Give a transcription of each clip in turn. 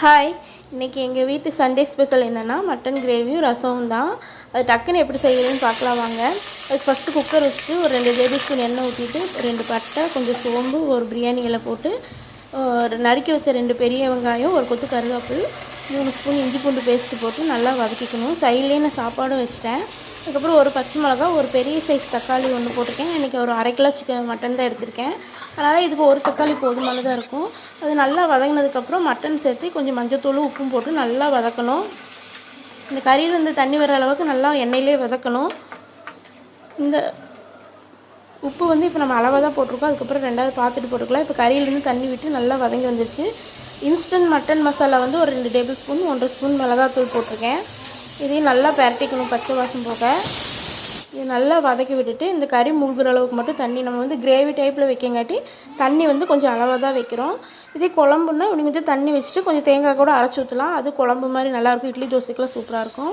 Hi இன்றைக்கி எங்கள் வீட்டு சண்டே ஸ்பெஷல் என்னென்னா மட்டன் கிரேவியும் ரசமும் தான். அது டக்குன்னு எப்படி செய்யறதுன்னு பார்க்கலாம் வாங்க. அதுக்கு ஃபஸ்ட்டு குக்கர் வச்சுட்டு ஒரு ரெண்டு டேபிள் ஸ்பூன் எண்ணெய் ஊற்றிட்டு ரெண்டு பட்டை கொஞ்சம் சோம்பு ஒரு பிரியாணி இலை போட்டு நறுக்கி வச்ச ரெண்டு பெரிய வெங்காயம் ஒரு கொத்து கருவேப்பில் மூணு ஸ்பூன் இஞ்சி பூண்டு பேஸ்ட்டு போட்டு நல்லா வதக்கிக்கணும். சைட்லேயே நான் சாப்பாடும் வச்சிட்டேன். அதுக்கப்புறம் ஒரு பச்சை மிளகா ஒரு பெரிய சைஸ் தக்காளி ஒன்று போட்டிருக்கேன். இன்றைக்கி ஒரு அரை கிலோ சிக்கன் மட்டன் தான் எடுத்திருக்கேன். அதனால் இதுக்கு ஒரு தக்காளி போதுமானதாக இருக்கும். அது நல்லா வதங்கினதுக்கப்புறம் மட்டன் சேர்த்து கொஞ்சம் மஞ்சத்தூள் உப்பும் போட்டு நல்லா வதக்கணும். இந்த கறியிலேருந்து தண்ணி வர அளவுக்கு நல்லா எண்ணெயிலே வதக்கணும். இந்த உப்பு வந்து இப்போ நம்ம அளவாக தான் போட்டிருக்கோம். அதுக்கப்புறம் ரெண்டாவது பார்த்துட்டு போட்டுக்கலாம். இப்போ கறியிலேருந்து தண்ணி விட்டு நல்லா வதங்கி வந்துருச்சு. இன்ஸ்டன்ட் மட்டன் மசாலா வந்து ஒரு ரெண்டு டேபிள் ஸ்பூன் ஒன்றரை ஸ்பூன் மிளகாத்தூள் போட்டிருக்கேன். இதையும் நல்லா பரட்டிக்கணும் பச்சை வாசம் போக. இது நல்லா வதக்கி விட்டுட்டு இந்த கறி முழுகிற அளவுக்கு மட்டும் தண்ணி நம்ம வந்து கிரேவி டைப்பில் வைக்கங்காட்டி தண்ணி வந்து கொஞ்சம் அளவாக தான் வைக்கிறோம். இதே குழம்புன்னா இன்னும் கொஞ்சம் தண்ணி வச்சுட்டு கொஞ்சம் தேங்காய் கூட அரைச்சி ஊற்றலாம் அது குழம்பு மாதிரி நல்லாயிருக்கும் இட்லி தோசைக்கெலாம் சூப்பராக இருக்கும்.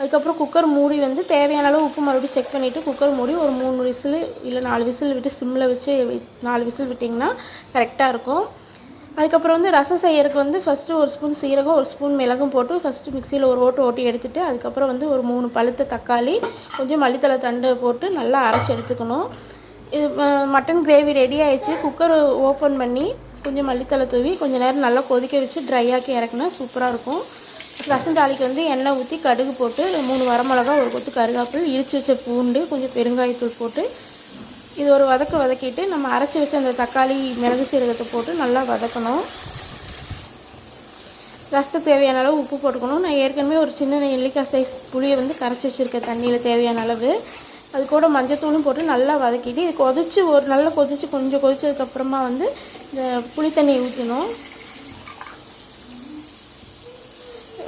அதுக்கப்புறம் குக்கர் மூடி வந்து தேவையான அளவு உப்பு மறுபடியும் செக் பண்ணிவிட்டு குக்கர் மூடி ஒரு மூணு விசில் இல்லை நாலு விசில் விட்டு சிம்மில் வச்சு நாலு விசில் விட்டிங்கன்னா கரெக்டாக இருக்கும். அதுக்கப்புறம் வந்து ரசம் செய்யறதுக்கு வந்து ஃபஸ்ட்டு ஒரு ஸ்பூன் சீரகம் ஒரு ஸ்பூன் மிளகும் போட்டு ஃபஸ்ட்டு மிக்சியில் ஒரு ஓட்டு ஓட்டி எடுத்துகிட்டு அதுக்கப்புறம் வந்து ஒரு மூணு பழுத்த தக்காளி கொஞ்சம் மல்லித்தலை தண்டு போட்டு நல்லா அரைச்சி எடுத்துக்கணும். இது மட்டன் கிரேவி ரெடி ஆயிடுச்சு. குக்கர் ஓப்பன் பண்ணி கொஞ்சம் மல்லித்தலை தூவி கொஞ்சம் நேரம் நல்லா கொதிக்க வச்சு ட்ரை ஆக்கி இறக்குனா சூப்பராக இருக்கும். ரசம் தாளிக்கு வந்து எண்ணெய் ஊற்றி கடுகு போட்டு மூணு வரமிளகா ஒரு கொத்து கருகாப்பில் இடித்து வச்ச பூண்டு கொஞ்சம் பெருங்காயத்தூள் போட்டு இது ஒரு வதக்க வதக்கிட்டு நம்ம அரைச்சி வச்ச அந்த தக்காளி மிளகு சீரகத்தை போட்டு நல்லா வதக்கணும். ரசத்துக்கு தேவையான அளவு உப்பு போட்டுக்கணும். நான் ஏற்கனவே ஒரு சின்ன நெல்லிக்காய் சைஸ் புளியை வந்து கரைச்சி வச்சுருக்கேன் தண்ணியில் தேவையான அளவு. அது கூட மஞ்சத்தூளும் போட்டு நல்லா வதக்கிட்டு இது கொதித்து ஒரு நல்லா கொதித்து கொஞ்சம் கொதிச்சதுக்கப்புறமா வந்து இந்த புளி தண்ணியை ஊற்றணும்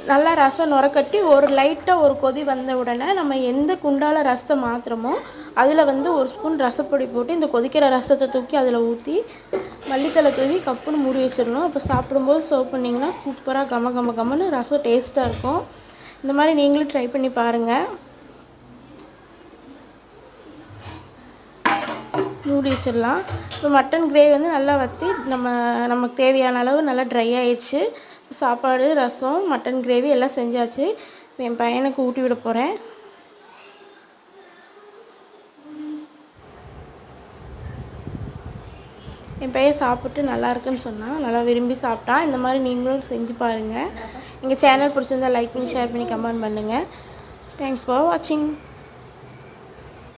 நல்லா ரசம் நுரக்கட்டி ஒரு லைட்டாக ஒரு கொதி வந்த உடனே நம்ம எந்த குண்டால ரசத்தை மாற்றுறோமோ அதில் வந்து ஒரு ஸ்பூன் ரசப்பொடி போட்டு இந்த கொதிக்கிற ரசத்தை தூக்கி அதில் ஊற்றி மல்லித்தலை தூவி கப்புன்னு மூடி வச்சிடணும். அப்போ சாப்பிடும்போது சர்வ் பண்ணிங்கன்னா சூப்பராக கம கம கமன்னு ரசம் டேஸ்ட்டாக இருக்கும். இந்த மாதிரி நீங்களும் ட்ரை பண்ணி பாருங்கள் மூடி வச்சிடலாம். இப்போ மட்டன் கிரேவி வந்து நல்லா வற்றி நம்ம நமக்கு தேவையான அளவு நல்லா ட்ரை ஆயிடுச்சு. சாப்பாடு ரசம் மட்டன் கிரேவி எல்லாம் செஞ்சாச்சு. என் பையனுக்கு ஊட்டி விட போகிறேன் என் பையன் சாப்பிட்டு நல்லா இருக்குன்னு நல்லா விரும்பி சாப்பிட்டான் இந்த மாதிரி நீங்களும் செஞ்சு பாருங்கள் எங்கள் சேனல் பிடிச்சிருந்தா லைக் பண்ணி ஷேர் பண்ணி கமெண்ட் பண்ணுங்கள் தேங்க்ஸ் ஃபார் வாட்சிங்